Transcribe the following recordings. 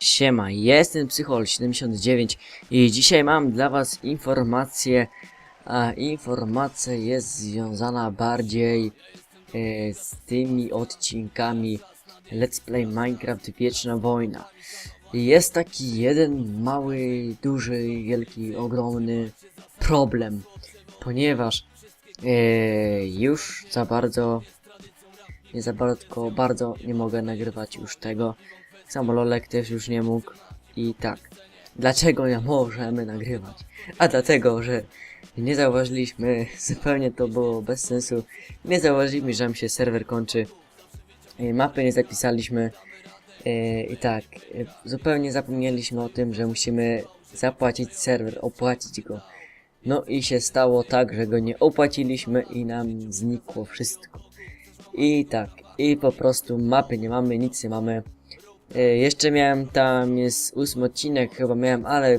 Siema, jestem Psychol79 i dzisiaj mam dla was informację, a informacja jest związana bardziej e, z tymi odcinkami Let's Play Minecraft Wieczna Wojna. Jest taki jeden mały, duży, wielki, ogromny problem, ponieważ e, już za bardzo, nie za bardzo, bardzo nie mogę nagrywać już tego. Samololek też już nie mógł. I tak. Dlaczego nie możemy nagrywać? A dlatego, że nie zauważyliśmy, zupełnie to było bez sensu, nie zauważyliśmy, że nam się serwer kończy. E, Mapy nie zapisaliśmy. E, I tak, e, zupełnie zapomnieliśmy o tym, że musimy zapłacić serwer, opłacić go. No i się stało tak, że go nie opłaciliśmy i nam znikło wszystko. I tak, i po prostu mapy nie mamy, nic nie mamy. E, jeszcze miałem tam, jest ósmy odcinek chyba miałem, ale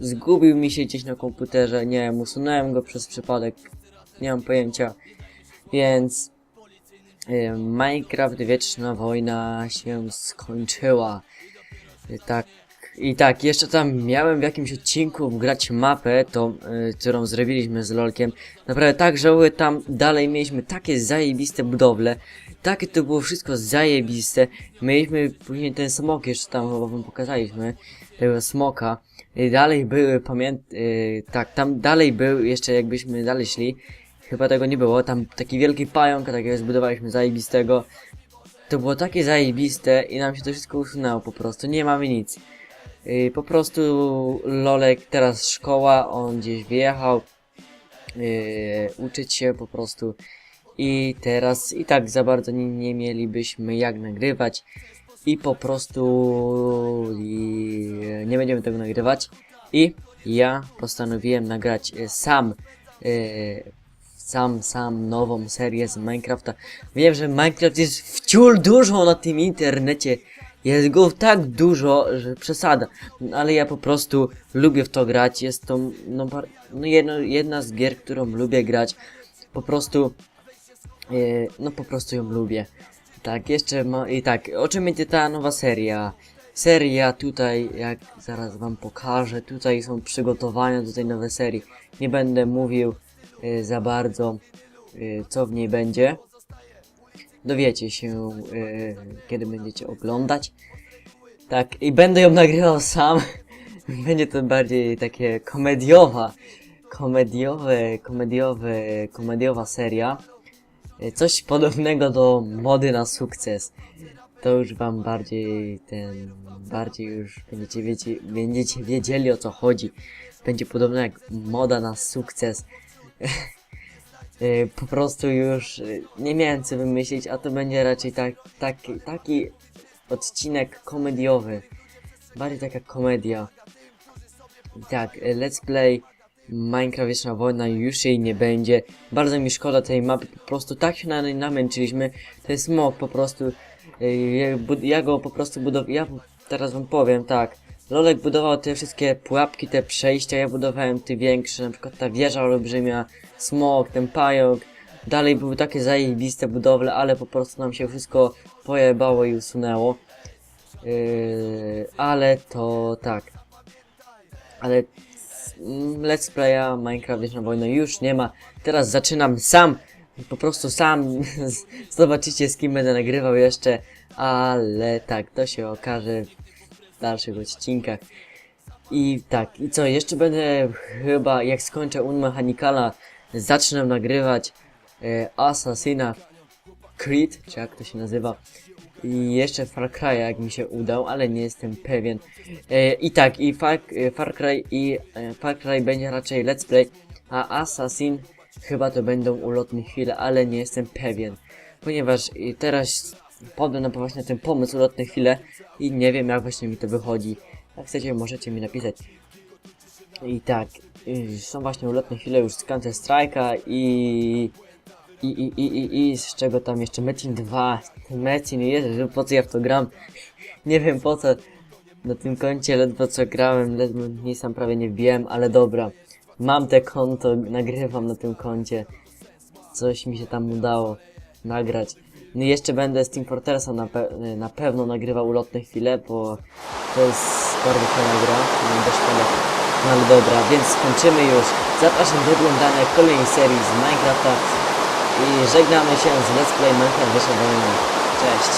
zgubił mi się gdzieś na komputerze, nie wiem, usunąłem go przez przypadek, nie mam pojęcia, więc e, Minecraft Wieczna Wojna się skończyła. E, tak, i tak, jeszcze tam miałem w jakimś odcinku grać mapę, tą, y, którą zrobiliśmy z Lolkiem. Naprawdę tak żałuję, tam dalej mieliśmy takie zajebiste budowle. Takie to było wszystko zajebiste. Mieliśmy później ten smok, jeszcze tam chyba wam pokazaliśmy, tego smoka. I dalej były, pamięt... Y, tak, tam dalej był, jeszcze jakbyśmy dalej szli. Chyba tego nie było, tam taki wielki pająk, takiego zbudowaliśmy zajebistego. To było takie zajebiste i nam się to wszystko usunęło po prostu, nie mamy nic. Yy, po prostu Lolek teraz szkoła, on gdzieś wyjechał yy, uczyć się po prostu i teraz i tak za bardzo nie, nie mielibyśmy jak nagrywać i po prostu i, nie będziemy tego nagrywać i ja postanowiłem nagrać e, sam e, sam, sam nową serię z Minecrafta. Wiem, że Minecraft jest wciul dużo na tym internecie. Jest go tak dużo, że przesada. No, ale ja po prostu lubię w to grać. Jest to no, no jedno, jedna z gier, którą lubię grać. Po prostu e, no po prostu ją lubię. Tak, jeszcze ma i tak, o czym będzie ta nowa seria? Seria tutaj, jak zaraz wam pokażę, tutaj są przygotowania do tej nowej serii. Nie będę mówił e, za bardzo, e, co w niej będzie. Dowiecie się, e, kiedy będziecie oglądać. Tak, i będę ją nagrywał sam. Będzie to bardziej takie komediowa, komediowe, komediowe, komediowa seria. E, Coś podobnego do mody na sukces. To już wam bardziej ten, bardziej już będziecie, wiecie, będziecie wiedzieli o co chodzi. Będzie podobne jak moda na sukces. E, po prostu już e, nie miałem co wymyślić, a to będzie raczej tak, taki, taki odcinek komediowy. Bardziej taka komedia. Tak, e, let's play Minecraft Wieczna Wojna już jej nie będzie. Bardzo mi szkoda tej mapy, po prostu tak się na niej namęczyliśmy. To jest smok po prostu. Ja, ja go po prostu budowałem. Ja teraz wam powiem tak. Lolek budował te wszystkie pułapki, te przejścia, ja budowałem te większe, na przykład ta wieża olbrzymia, smok, ten pająk. Dalej były takie zajebiste budowle, ale po prostu nam się wszystko pojebało i usunęło. Yy, ale to tak. Ale mm, Let's Playa Minecraft Wieczna Wojna już nie ma. Teraz zaczynam sam. Po prostu sam. Zobaczycie z kim będę nagrywał jeszcze. Ale tak, to się okaże w dalszych odcinkach. I tak, i co, jeszcze będę chyba, jak skończę Unmechanicala, zacznę nagrywać e, Assassina Creed, czy jak to się nazywa. I jeszcze Far Cry, jak mi się udał, ale nie jestem pewien. E, I tak, i Far, e, Far Cry i e, Far Cry będzie raczej let's play, a Assassin chyba to będą ulotne chwile, ale nie jestem pewien. Ponieważ teraz podłem na właśnie ten pomysł ulotne chwile i nie wiem jak właśnie mi to wychodzi. Jak chcecie, możecie mi napisać. I tak, y, są właśnie ulotne chwile już z Counter Strike'a i i, i, i, i, i z czego tam jeszcze? Metin 2 Metin, Jezu, po co ja w to gram? Nie wiem po co. Na tym koncie ledwo co grałem ledwo nic tam prawie nie wbiłem, ale dobra. Mam te konto, nagrywam na tym koncie. Coś mi się tam udało nagrać. No jeszcze będę z Team Fortressa na, pe na pewno nagrywał ulotne chwile, bo to jest bardzo fajna gra, nie będę szkoda. No ale dobra, więc skończymy już. Zapraszam do oglądania kolejnej serii z Minecrafta i żegnamy się z Let's Play Minecraft Wojna. Cześć!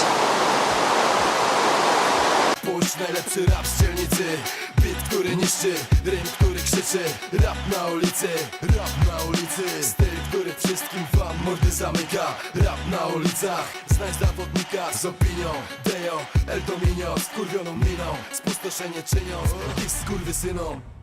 Puść najlepszy rap z dzielnicy Beat, który niszczy, rym, który krzyczy Rap na ulicy, rap na ulicy który wszystkim wam mordy zamyka Rap na ulicach, znajdź zawodnika Z opinią, Dejo, El Dominio Skurwioną miną, spustoszenie czynią Ich skurwysynom